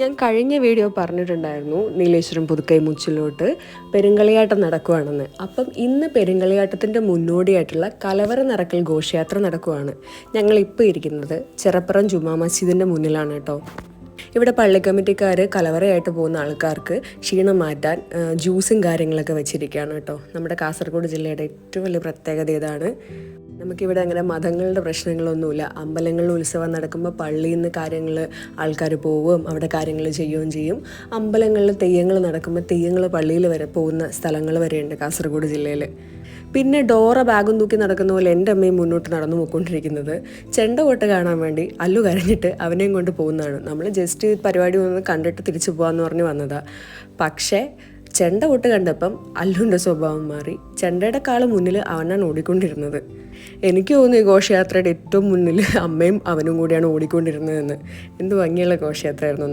ഞാൻ കഴിഞ്ഞ വീഡിയോ പറഞ്ഞിട്ടുണ്ടായിരുന്നു നീലേശ്വരം പുതുക്കൈ മുച്ചിലോട്ട് പെരുങ്കളിയാട്ടം നടക്കുവാണെന്ന്. അപ്പം ഇന്ന് പെരുങ്കളിയാട്ടത്തിന്റെ മുന്നോടിയായിട്ടുള്ള കലവറ നിറക്കൽ ഘോഷയാത്ര നടക്കുവാണ്. ഞങ്ങൾ ഇപ്പോൾ ഇരിക്കുന്നത് ചെറപ്പുറം ജുമാ മസ്ജിദിന്റെ മുന്നിലാണ് കേട്ടോ. ഇവിടെ പള്ളി കമ്മിറ്റിക്കാർ കലവറയായിട്ട് പോകുന്ന ആൾക്കാർക്ക് ക്ഷീണം മാറ്റാൻ ജ്യൂസും കാര്യങ്ങളൊക്കെ വെച്ചിരിക്കുകയാണ് കേട്ടോ. നമ്മുടെ കാസർഗോഡ് ജില്ലയുടെ ഏറ്റവും വലിയ പ്രത്യേകത ഇതാണ് നമുക്കിവിടെ അങ്ങനെ മതങ്ങളുടെ പ്രശ്നങ്ങളൊന്നുമില്ല. അമ്പലങ്ങളിൽ ഉത്സവം നടക്കുമ്പോൾ പള്ളിയിൽ നിന്ന് കാര്യങ്ങൾ ആൾക്കാർ പോവുകയും അവിടെ കാര്യങ്ങൾ ചെയ്യുകയും ചെയ്യും. അമ്പലങ്ങളിൽ തെയ്യങ്ങൾ നടക്കുമ്പോൾ തെയ്യങ്ങൾ പള്ളിയിൽ വരെ പോകുന്ന സ്ഥലങ്ങൾ വരെയുണ്ട് കാസർഗോഡ് ജില്ലയിൽ. പിന്നെ ഡോറ ബാഗും തൂക്കി നടക്കുന്ന പോലെ എന്റെ അമ്മയും മുന്നോട്ട് നടന്നു പോയിക്കൊണ്ടിരിക്കുന്നത്. ചെണ്ട കൊട്ട് കാണാൻ വേണ്ടി അല്ലു കരഞ്ഞിട്ട് അവനെയും കൊണ്ട് പോകുന്നതാണ്. നമ്മൾ ജസ്റ്റ് പരിപാടി ഒന്ന് കണ്ടിട്ട് തിരിച്ചു പോകാമെന്ന് പറഞ്ഞ് വന്നതാണ് പക്ഷേ ചെണ്ട കൂട്ട് കണ്ടപ്പം അല്ലുന്റെ സ്വഭാവം മാറി. ചെണ്ടയുടെ കാൾ മുന്നിൽ അവനാണ് ഓടിക്കൊണ്ടിരുന്നത്. എനിക്ക് തോന്നുന്നു ഈ ഘോഷയാത്രയുടെ ഏറ്റവും മുന്നിൽ അമ്മയും അവനും കൂടിയാണ് ഓടിക്കൊണ്ടിരുന്നതെന്ന്. എന്ത് ഭംഗിയുള്ള ഘോഷയാത്രയായിരുന്നു